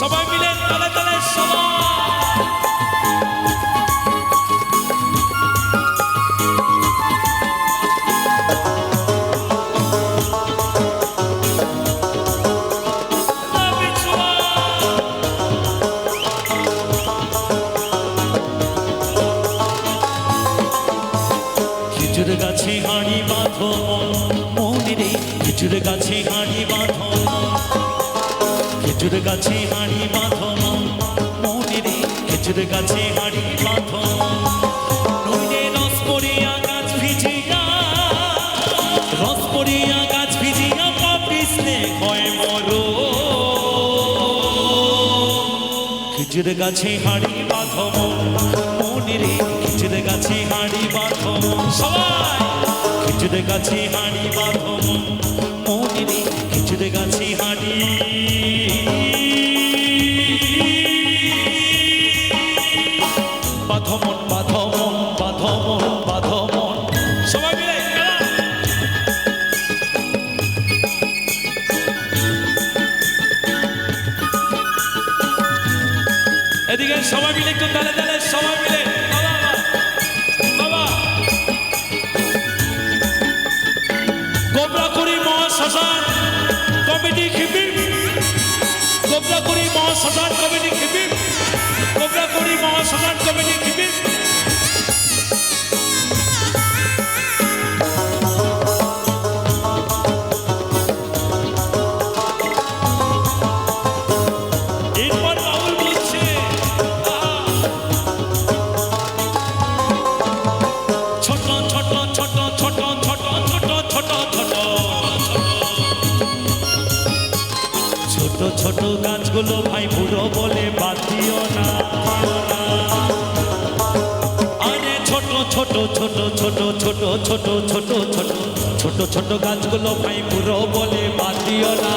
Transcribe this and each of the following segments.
সবাই মিলে তালে তালে সবাই। গাছে হাঁড়ি বাঁধো মন, মনে রে খেজুর গাছে হাঁড়ি বাঁধো মন। রে খেজুর গাছে হাঁড়ি বাঁধো নইলে রস পড়িয়া গাছ ভিজিয়া, রস পড়িয়া গাছ ভিজিয়া পাপিসলে হয় মরো খেজুর গাছে হাঁড়ি বাঁধো মনে রে খেজুর গাছে হাঁড়ি বাঁধো সবাই খেজুর গাছে হাঁড়ি বাঁধো মনে রে খেজুর গাছে হাঁড়ি এদিকে সবাই মিলে একটু তালে তালে সবাই মিলে। বাবা, করি মহাশ্মশান কমিটি খিপির ছোট গাছগুলো ভাই বুড়ো বলে বাদ দিও না। আরে ছোট ছোট ছোট ছোট ছোট ছোট ছোট ছোট ছোট ছোট গাছগুলো ভাই বুড়ো বলে বাদ দিও না।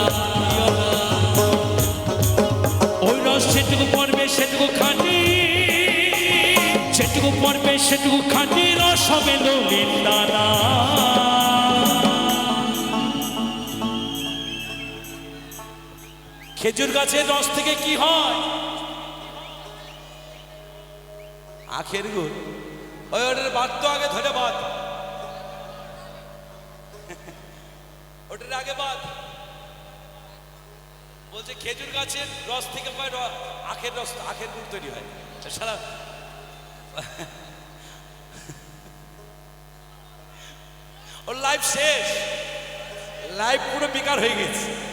ওই রস সেটুকু পড়বে, সেটুকু খাটি। সেটুকু পড়বে, সেটুকু খাটি। রস হবে নলিন খেজুর গাছের রস থেকে কি হয়? আখের গুড়। ওই ওটার বাদ তো আগে ধরে বাদ। ওটার আগে বাদ। বলছে খেজুর গাছের রস থেকে র- আখের রস, আখের গুড় তৈরি হয়। সারা ওর লাইফ শেষ। লাইফ পুরো বেকার হয়ে গেছে।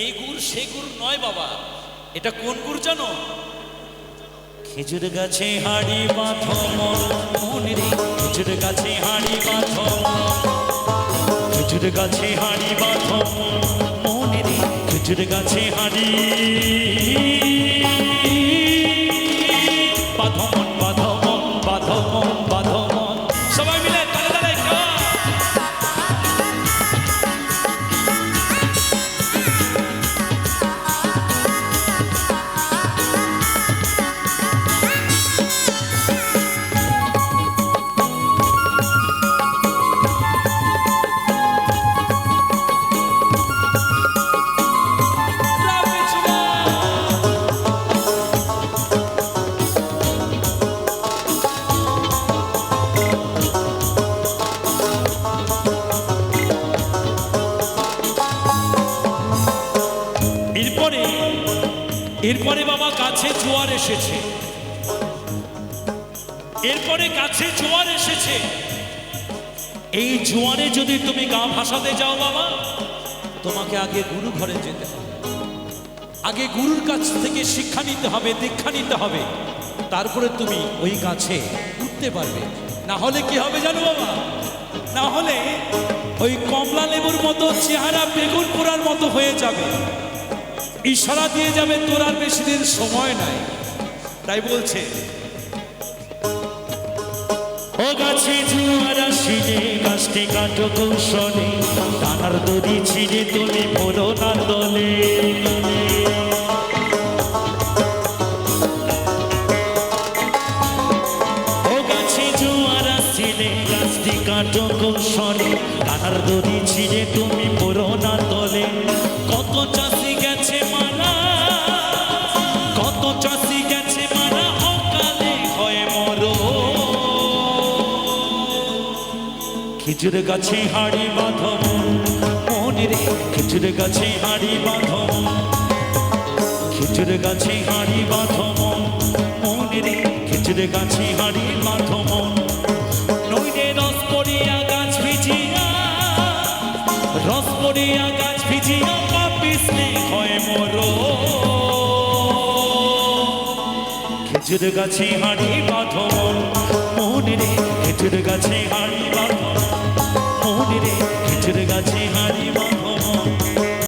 এই গুড় সে গুড় নয় বাবা। এটা কোন গুড় জানো? খেজুর গাছে হাড়ি বাঁধো রে। খেজুর গাছে হাড়ি বাঁধো খেজুর গাছে হাড়ি বাঁধো মনে রে। খেজুর গাছে হাড়ি এরপরে বাবা গাছে জোয়ার এসেছে। এরপরে গাছে জোয়ার এসেছে। এই জোয়ারে যদি তুমি গা ভাসাতে যাও বাবা, তোমাকে আগে গুরু ঘরে যেতে হবে। আগে গুরুর কাছ থেকে শিক্ষা নিতে হবে, দীক্ষা নিতে হবে। তারপরে তুমি ওই গাছে উঠতে পারবে। না হলে কি হবে জানো বাবা? না হলে ওই কমলা লেবুর মতো চেহারা বেগুন পোড়ার মতো হয়ে যাবে। ইশারা দিয়ে যাবে, তোর আর বেশি দিন সময় নাই। তাই বলছে, ও গাছে জুয়ার আসিলে গাছটি কাটো কৌশলে টানার দড়ি ছিঁড়ে তুমি পড়ো না দলে কৌশলে টানার দড়ি ছিঁড়ে তুমি খেজুর গাছে হাড়ি বাঁধব। মনে রে খেজুর গাছে হাড়ি বাঁধব। খেজুর গাছে হাড়ি বাঁধব। মনে রে খেজুর গাছে হাড়ি বাঁধব। নইরে রস পড়িয়া গাছ ভিজিয়া রস পড়িয়া গাছ ভিজিয়া পাপিস হয় মোর। খেজুর গাছে হাড়ি বাঁধব। মনে রে খেজুর গাছে হাড়ি বাঁধব। মনে রে খেজুর গাছে বাঁধন